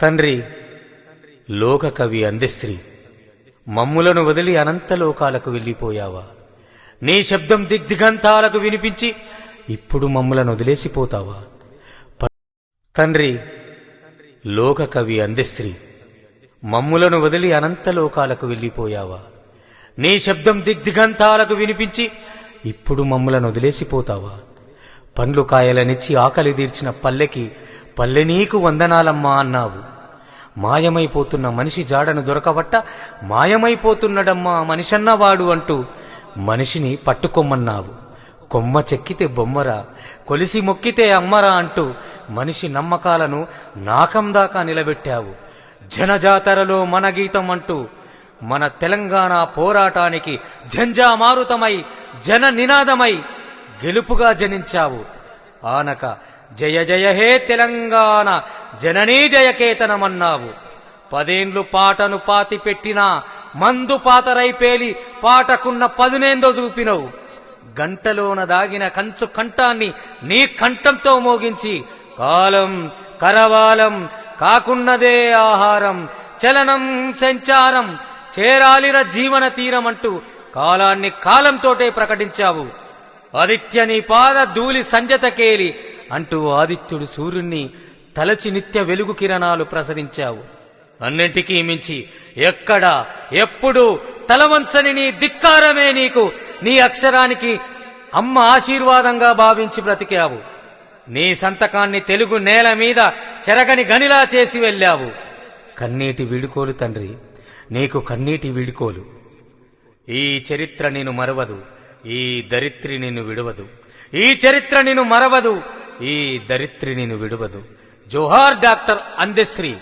తండ్రి లోకకవి అందశ్రీ మమ్ములను వదిలి అనంతలోకాలకు వెళ్ళిపోయావా? నీ శబ్దం దిగ్దిగంతాలకు వినిపించి ఇప్పుడు మమ్ములను వదిలేసిపోతావా? ప- తండ్రి లోకకవి అందశ్రీ మమ్ములను వదిలి అనంతలోకాలకు వెళ్ళిపోయావా? నీ శబ్దం దిగ్దిగంతాలకు వినిపించి ఇప్పుడు మమ్ములను వదిలేసిపోతావా? పండ్లు కాయలనిచ్చి ఆకలి తీర్చిన పల్లెకి పల్లె నీకు వందనాలమ్మా అన్నావు. మాయమైపోతున్న మనిషి జాడను దొరకబట్ట మాయమైపోతున్నడమ్మా మనిషన్నవాడు అంటూ మనిషిని పట్టుకొమ్మన్నావు. కొమ్మ చెక్కితే బొమ్మరా కొలిసి మొక్కితే అమ్మరా అంటూ మనిషి నమ్మకాలను నాకం దాకా నిలబెట్టావు. జనజాతరలో మన గీతం అంటూ మన తెలంగాణ పోరాటానికి జంజామారుతమై జన నినాదమై గెలుపుగా జనించావు. ఆనక జయ జయ హే తెలంగాణ జననీ జయకేతనమన్నావు పదేండ్లు పాటను పాతి పెట్టినా మందు పాతరై పేలి పాటకున్న పదునేందో చూపినవు. గంటలోన దాగిన కంచు కంఠాన్ని నీ కంఠంతో మోగించి కాలం కరవాలం కాకున్నదే ఆహారం చలనం సంచారం చేరాలిర జీవన తీరమంటూ కాలాన్ని కాలంతోటే ప్రకటించావు. ఆదిత్య నీ పాద ధూళి సంజతకేలి అంటూ ఆదిత్యుడు సూర్యుణ్ణి తలచి నిత్య వెలుగు కిరణాలు ప్రసరించావు. అన్నింటికీ మించి ఎక్కడ ఎప్పుడు తలవంచని నీ ధిక్కారమే నీకు నీ అక్షరానికి అమ్మ ఆశీర్వాదంగా భావించి బ్రతికావు. నీ సంతకాన్ని తెలుగు నేల మీద చెరగని గనిలా చేసి వెళ్ళావు. కన్నీటి వీడుకోలు తండ్రి నీకు కన్నీటి వీడుకోలు. ఈ చరిత్ర నేను మరవదు. ఈ దరిత్రి నిన్ను విడవదు. ఈ చరిత్ర నిన్ను మరవదు. ఈ దరిత్రి నిన్ను విడవదు. జోహార్ డాక్టర్ అందశ్రీ